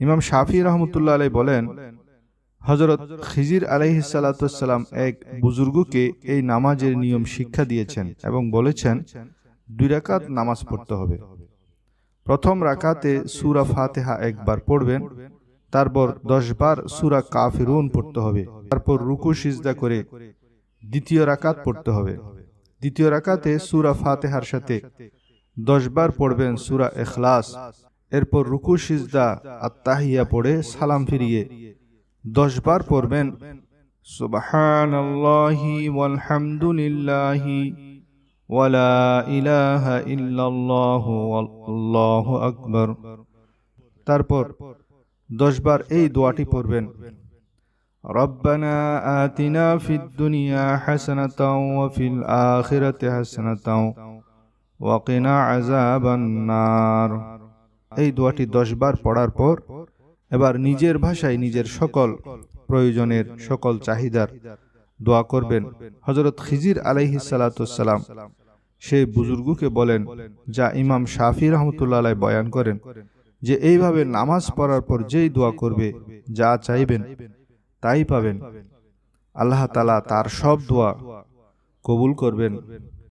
ইমাম শাফি রহমতুল্লাহ আলাই বলেন হজরত খিজির আলাইহিসাল্লাম এক বুজুর্গকে এই নামাজের নিয়ম শিক্ষা দিয়েছেন এবং বলেছেন, দুই রাকাত নামাজ পড়তে হবে। প্রথম রাকাতে সুরা ফাতেহা একবার পড়বেন, তারপর দশ বার সুরা কাফিরুন পড়তে হবে, তারপর রুকু, সিজদা করে দ্বিতীয় রাকাত পড়তে হবে। দ্বিতীয় রাকাতে সুরা ফাতেহার সাথে দশ বার পড়বেন সুরা এখলাস এরপর রুকু সিজদা আত্মাহিয়া পড়ে সালাম ফিরিয়ে দশ বার পড়বেন সুবহানাল্লাহি ওয়ালহামদুলিল্লাহি ওয়ালা ইলাহা ইল্লাল্লাহু আল্লাহু আকবার তারপর দশ বার এই দোয়াটি পড়বেন ربنا آتنا في الدنيا حسنة وفي الآخرة حسنة وقنا عذاب النار এই দোয়াটি দশ বার পড়ার পর এবার নিজের ভাষায় নিজের সকল প্রয়োজনের সকল চাহিদার দোয়া করবেন। হজরত খিজির আলাইহি সালাতাম সেই বুজুর্গকে বলেন, যা ইমাম শাফি রহমতুল্লাহ বয়ান করেন, যে এইভাবে নামাজ পড়ার পর যেই দোয়া করবে, যা চাইবেন তাই পাবেন। আল্লাহ তালা তার সব দোয়া কবুল করবেন।